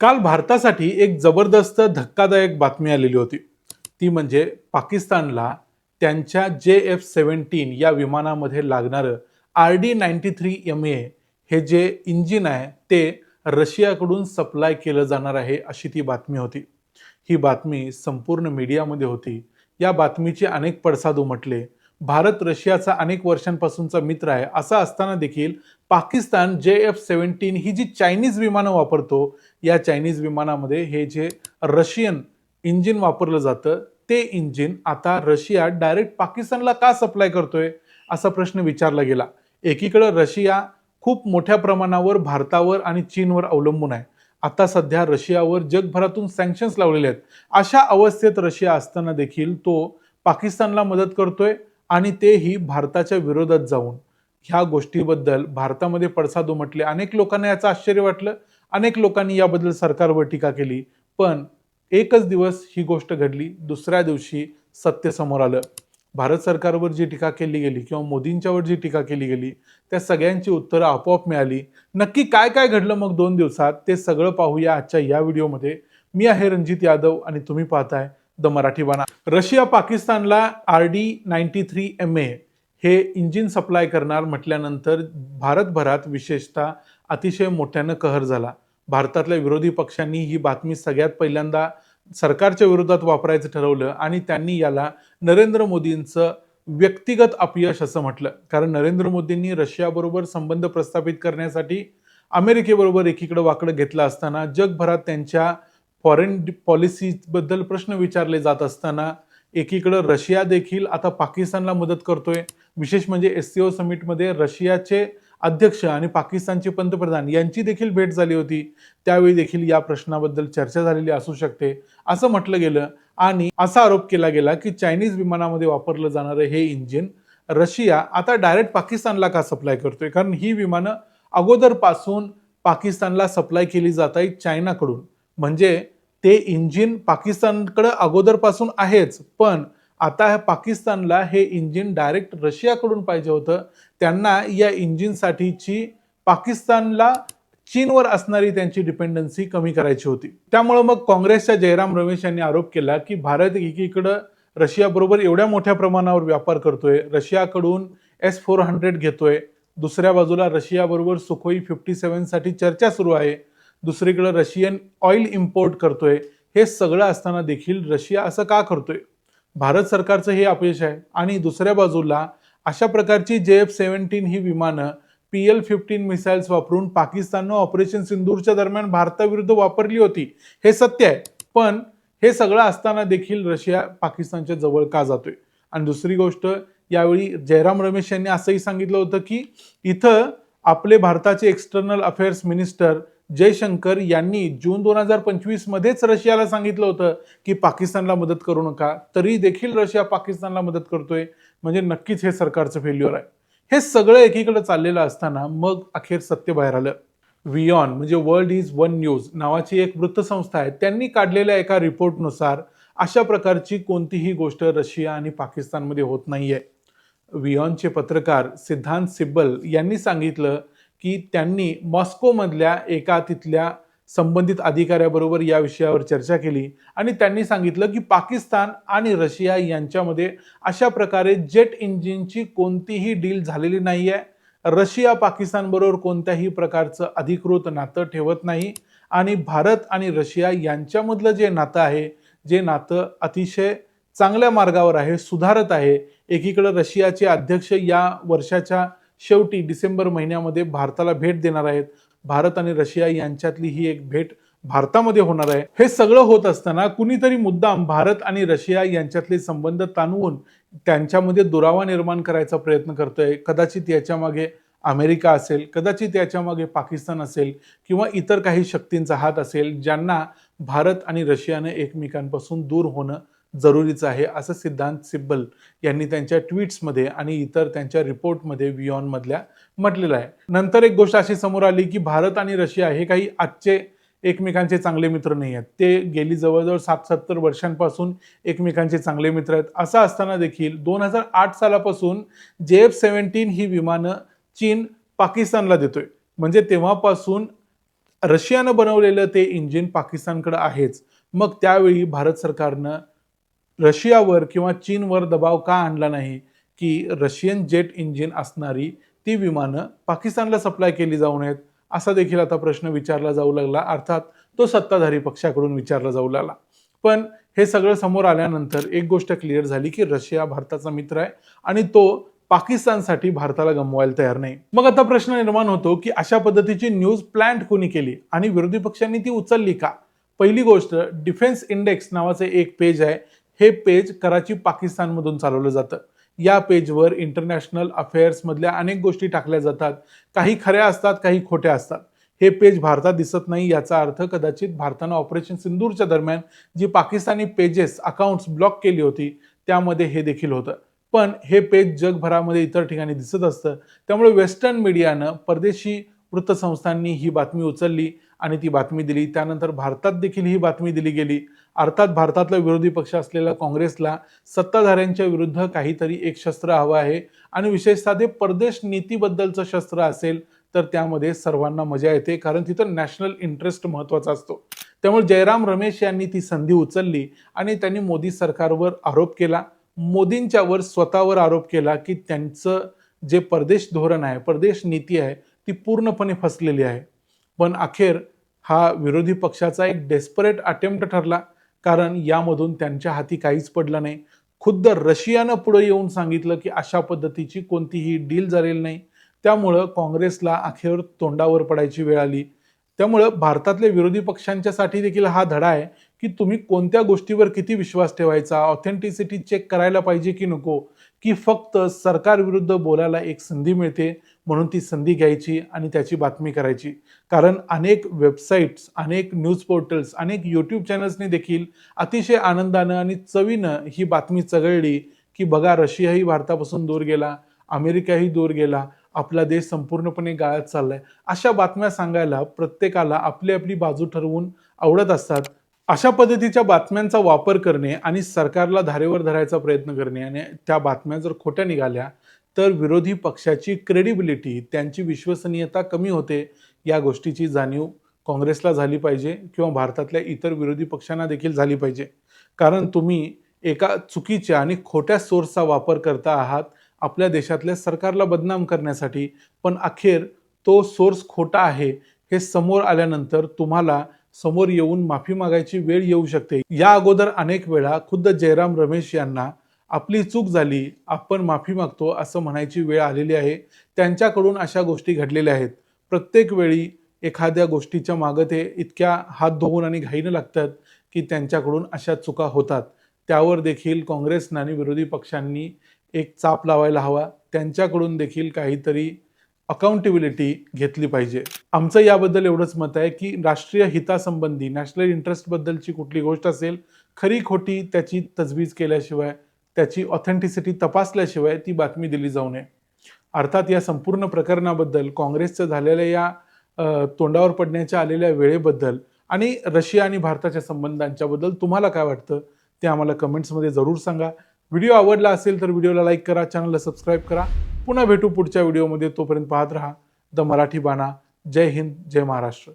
काल भारतासाठी एक जबरदस्त धक्कादायक बातमी आलेली होती. ती म्हणजे पाकिस्तानला त्यांच्या जे एफ सेवन्टीन या विमानामध्ये लागणारं R D ninety three M A हे जे इंजिन आहे ते रशियाकडून सप्लाय केलं जाणार आहे अशी ती बातमी होती. ही बातमी संपूर्ण मीडियामध्ये होती. या बातमीचे अनेक पडसाद उमटले. भारत रशियाचा अनेक वर्षांपासूनचा मित्र आहे. असं असताना देखील पाकिस्तान जे एफ सेवन्टीन ही जी चायनीज विमानं वापरतो या चायनीज विमानामध्ये हे जे रशियन इंजिन वापरलं जातं ते इंजिन आता रशिया डायरेक्ट पाकिस्तानला का सप्लाय करतोय असा प्रश्न विचारला गेला. एकीकडं रशिया खूप मोठ्या प्रमाणावर भारतावर आणि चीनवर अवलंबून आहे. आता सध्या रशियावर जगभरातून सँक्शन्स लावलेले आहेत. अशा अवस्थेत रशिया असताना देखील तो पाकिस्तानला मदत करतोय. आणि तेही भारताच्या विरोधात जाऊन. ह्या गोष्टीबद्दल भारतामध्ये पडसाद उमटले. अनेक लोकांना याचं आश्चर्य वाटलं. अनेक लोकांनी याबद्दल सरकारवर टीका केली. पण एकच दिवस ही गोष्ट घडली. दुसऱ्या दिवशी सत्य समोर आलं. भारत सरकारवर जी टीका केली गेली किंवा मोदींच्यावर जी टीका केली गेली त्या सगळ्यांची उत्तरं आपोआप मिळाली. नक्की काय काय घडलं मग दोन दिवसात ते सगळं पाहूया आजच्या या व्हिडिओमध्ये. मी आहे रणजित यादव आणि तुम्ही पाहताय द मराठी बाणा रशिया पाकिस्तानला R D ninety three M A हे इंजिन सप्लाय करणार म्हटल्यानंतर भारतभरात विशेषतः अतिशय मोठ्यानं कहर झाला. भारतातल्या विरोधी पक्षांनी ही बातमी सगळ्यात पहिल्यांदा सरकारच्या विरोधात वापरायचं ठरवलं आणि त्यांनी याला नरेंद्र मोदींचं व्यक्तिगत अपयश असं म्हटलं. कारण नरेंद्र मोदींनी रशियाबरोबर संबंध प्रस्थापित करण्यासाठी अमेरिकेबरोबर एकीकडे वाकडं घेतलं असताना जगभरात त्यांच्या फॉरेन पॉलिसीबद्दल प्रश्न विचारले जात असताना एकीकडं रशिया देखील आता पाकिस्तानला मदत करतोय. विशेष म्हणजे एस सी ओ समिटमध्ये रशियाचे अध्यक्ष आणि पाकिस्तानचे पंतप्रधान यांची देखील भेट झाली होती. त्यावेळी देखील या प्रश्नाबद्दल चर्चा झालेली असू शकते असं म्हटलं गेलं. आणि असा आरोप केला गेला की चायनीज विमानामध्ये वापरलं जाणारं हे इंजिन रशिया आता डायरेक्ट पाकिस्तानला का सप्लाय करतोय? कारण ही विमानं अगोदरपासून पाकिस्तानला सप्लाय केली जात आहेत चायनाकडून. म्हणजे ते इंजिन पाकिस्तानकडं अगोदरपासून आहेच पण आता पाकिस्तानला हे इंजिन डायरेक्ट रशियाकडून पाहिजे होतं. त्यांना या इंजिनसाठीची पाकिस्तानला चीनवर असणारी त्यांची डिपेंडन्सी कमी करायची होती. त्यामुळे मग काँग्रेसच्या जयराम रमेश यांनी आरोप केला की भारत एकीकडं रशियाबरोबर एवढ्या मोठ्या प्रमाणावर व्यापार करतोय रशियाकडून एस फोर हंड्रेड घेतोय दुसऱ्या बाजूला रशियाबरोबर सुखोई फिफ्टी सेव्हनसाठी चर्चा सुरू आहे दुसरीकडे रशियन ऑइल इम्पोर्ट करतोय. हे सगळं असताना देखील रशिया असं का करतोय? भारत सरकारचं हे अपयश आहे. आणि दुसऱ्या बाजूला अशा प्रकारची जे एफ सेव्हन्टीन ही विमानं पी एल फिफ्टीन मिसाईल्स वापरून पाकिस्ताननं ऑपरेशन सिंदूरच्या दरम्यान भारताविरुद्ध वापरली होती. हे सत्य आहे. पण हे सगळं असताना देखील रशिया पाकिस्तानच्या जवळ का जातोय? आणि दुसरी गोष्ट यावेळी जयराम रमेश यांनी असंही सांगितलं होतं की इथं आपले भारताचे एक्सटर्नल अफेअर्स मिनिस्टर जयशंकर यांनी जून दोन हजार पंचवीस मध्येच रशियाला सांगितलं होतं की पाकिस्तानला मदत करू नका. तरी देखील रशिया पाकिस्तानला मदत करतोय. म्हणजे नक्कीच हे सरकारचं फेल्युअर आहे. हे सगळं एकीकडे चाललेलं असताना मग अखेर सत्य बाहेर आलं. वियॉन म्हणजे वर्ल्ड इज वन न्यूज नावाची एक वृत्तसंस्था आहे. त्यांनी काढलेल्या एका रिपोर्टनुसार अशा प्रकारची कोणतीही गोष्ट रशिया आणि पाकिस्तानमध्ये होत नाहीये. वियॉनचे पत्रकार सिद्धांत सिब्बल यांनी सांगितलं की त्यांनी मॉस्कोमधल्या एका तिथल्या संबंधित अधिकाऱ्याबरोबर या विषयावर चर्चा केली. आणि त्यांनी सांगितलं की पाकिस्तान आणि रशिया यांच्यामध्ये अशा प्रकारे जेट इंजिनची कोणतीही डील झालेली नाही आहे रशिया पाकिस्तानबरोबर कोणत्याही प्रकारचं अधिकृत नातं ठेवत नाही. आणि भारत आणि रशिया यांच्यामधलं जे नातं आहे जे नातं अतिशय चांगल्या मार्गावर आहे सुधारत आहे. एकीकडे रशियाचे अध्यक्ष या वर्षाच्या शेवटी डिसेंबर महिन्यामध्ये भारताला भेट देणार आहेत. भारत आणि रशिया यांच्यातली ही एक भेट भारतामध्ये होणार आहे. हे सगळं होत असताना कुणीतरी मुद्दाम भारत आणि रशिया यांच्यातले संबंध ताणवून त्यांच्यामध्ये दुरावा निर्माण करायचा प्रयत्न करतोय. कदाचित याच्या मागे अमेरिका असेल कदाचित याच्या मागे पाकिस्तान असेल किंवा इतर काही शक्तींचा हात असेल ज्यांना भारत आणि रशियाने एकमेकांपासून दूर होणं जरुरीचं आहे असं सिद्धांत सिब्बल यांनी त्यांच्या ट्विट्समध्ये आणि इतर त्यांच्या रिपोर्टमध्ये वियॉनमधल्या म्हटलेलं आहे. नंतर एक गोष्ट अशी समोर आली की भारत आणि रशिया हे काही आजचे एकमेकांचे चांगले मित्र नाही आहेत. ते गेली जवळजवळ सात सत्तर वर्षांपासून एकमेकांचे चांगले मित्र आहेत. असं असताना देखील दोन हजार आठ सालापासून जे एफ सेव्हन्टीन ही विमानं चीन पाकिस्तानला देतोय. म्हणजे तेव्हापासून रशियानं बनवलेलं ते इंजिन पाकिस्तानकडं आहेच. मग त्यावेळी भारत सरकारनं रशियावर किंवा चीनवर दबाव का आणला नाही की रशियन जेट इंजिन असणारी ती विमानं पाकिस्तानला सप्लाय केली जाऊ नयेत असा देखील आता प्रश्न विचारला जाऊ लागला. अर्थात तो सत्ताधारी पक्षाकडून विचारला जाऊ लागला. पण हे सगळं समोर आल्यानंतर एक गोष्ट क्लिअर झाली की रशिया भारताचा मित्र आहे आणि तो पाकिस्तानसाठी भारताला गमवायला तयार नाही. मग आता प्रश्न निर्माण होतो की अशा पद्धतीची न्यूज प्लॅन्ट कोणी केली आणि विरोधी पक्षांनी ती उचलली का? पहिली गोष्ट डिफेन्स इंडेक्स नावाचे एक पेज आहे. हे पेज कराची पाकिस्तानमधून चालवलं जातं. या पेजवर इंटरनॅशनल अफेअर्समधल्या अनेक गोष्टी टाकल्या जातात. काही खऱ्या असतात काही खोट्या असतात. हे पेज भारतात दिसत नाही याचा अर्थ कदाचित भारतानं ऑपरेशन सिंदूरच्या दरम्यान जी पाकिस्तानी पेजेस अकाउंट्स ब्लॉक केली होती त्यामध्ये हे देखील होतं. पण हे पेज जगभरामध्ये इतर ठिकाणी दिसत असतं. त्यामुळे वेस्टर्न मीडियानं परदेशी वृत्तसंस्थांनी ही बातमी उचलली आणि ती बातमी दिली. त्यानंतर भारतात देखील ही बातमी दिली गेली. अर्थात भारतातला विरोधी पक्ष असलेला काँग्रेसला सत्ताधाऱ्यांच्या विरुद्ध काहीतरी एक शस्त्र हवं आहे आणि विशेषतः ते परदेश नीतीबद्दलचं शस्त्र असेल तर त्यामध्ये सर्वांना मजा येते कारण तिथं नॅशनल इंटरेस्ट महत्त्वाचा असतो. त्यामुळे जयराम रमेश यांनी ती संधी उचलली आणि त्यांनी मोदी सरकारवर आरोप केला. मोदींच्यावर स्वतःवर आरोप केला की त्यांचं जे परदेश धोरण आहे परदेश नीती आहे ती पूर्णपणे फसलेली आहे. पण अखेर हा विरोधी पक्षाचा एक डेस्परेट अटेम्प्ट ठरला कारण यामधून त्यांच्या हाती काहीच पडलं नाही. खुद्द रशियानं पुढे येऊन सांगितलं की अशा पद्धतीची कोणतीही डील झालेली नाही. त्यामुळं काँग्रेसला अखेर तोंडावर पडायची वेळ आली. त्यामुळं भारतातल्या विरोधी पक्षांच्यासाठी देखील हा धडा आहे की तुम्ही कोणत्या गोष्टीवर किती विश्वास ठेवायचा ऑथेंटिसिटी चेक करायला पाहिजे की नको की फक्त सरकारविरुद्ध बोलायला एक संधी मिळते म्हणून ती संधी घ्यायची आणि त्याची बातमी करायची. कारण अनेक वेबसाईट्स अनेक न्यूज पोर्टल्स अनेक यूट्यूब चॅनल्सनी देखील अतिशय आनंदानं आणि चवीनं ही बातमी चघळली की बघा रशियाही भारतापासून दूर गेला अमेरिकाही दूर गेला आपला देश संपूर्णपणे गाळत चाललाय. अशा बातम्या सांगायला प्रत्येकाला आपली आपली बाजू ठरवून आवडत असतात. अशा पद्धतीच्या बातम्यांचा वापर करणे आणि सरकारला धारेवर धरायचा प्रयत्न करणे आणि त्या बातम्या जर खोट्या निघाल्या तर विरोधी पक्षाची क्रेडिबिलिटी त्यांची विश्वसनीयता कमी होते या गोष्टीची जाणीव काँग्रेसला झाली पाहिजे किंवा भारतातल्या इतर विरोधी पक्षांना देखील झाली पाहिजे. कारण तुम्ही एका चुकीच्या आणि खोट्या सोर्सचा वापर करता आहात आपल्या देशातल्या सरकारला बदनाम करण्यासाठी पण अखेर तो सोर्स खोटा आहे हे समोर आल्यानंतर तुम्हाला समोर येऊन माफी मागायची वेळ येऊ शकते. या अगोदर अनेक वेळा खुद्द जयराम रमेश यांना आपली चूक झाली आपण माफी मागतो असं म्हणायची वेळ आलेली आहे. त्यांच्याकडून अशा गोष्टी घडलेल्या आहेत. प्रत्येक वेळी एखाद्या गोष्टीच्या मागं ते इतक्या हात धुवून आणि घाईनं लागतात की त्यांच्याकडून अशा चुका होतात. त्यावर देखील काँग्रेसनं आणि विरोधी पक्षांनी एक चाप लावायला हवा. त्यांच्याकडून देखील काहीतरी अकाउंटेबिलिटी घेतली पाहिजे. आमचं याबद्दल एवढंच मत आहे की राष्ट्रीय हितासंबंधी नॅशनल इंटरेस्टबद्दलची कुठली गोष्ट असेल खरी खोटी त्याची तजवीज केल्याशिवाय त्याची ऑथेंटिसिटी तपासल्याशिवाय ती बातमी दिली जाऊ नये. अर्थात या संपूर्ण प्रकरणाबद्दल काँग्रेसचं झालेल्या या तोंडावर पडण्याच्या आलेल्या वेळेबद्दल आणि रशिया आणि भारताच्या संबंधांच्याबद्दल तुम्हाला काय वाटतं ते आम्हाला कमेंट्समध्ये जरूर सांगा. व्हिडिओ आवडला असेल तर व्हिडिओला लाईक करा चॅनलला सबस्क्राईब करा. पुन्हा भेटू पुढच्या व्हिडिओमध्ये. तोपर्यंत पाहत राहा. द मराठी बाणा. जय हिंद जय महाराष्ट्र.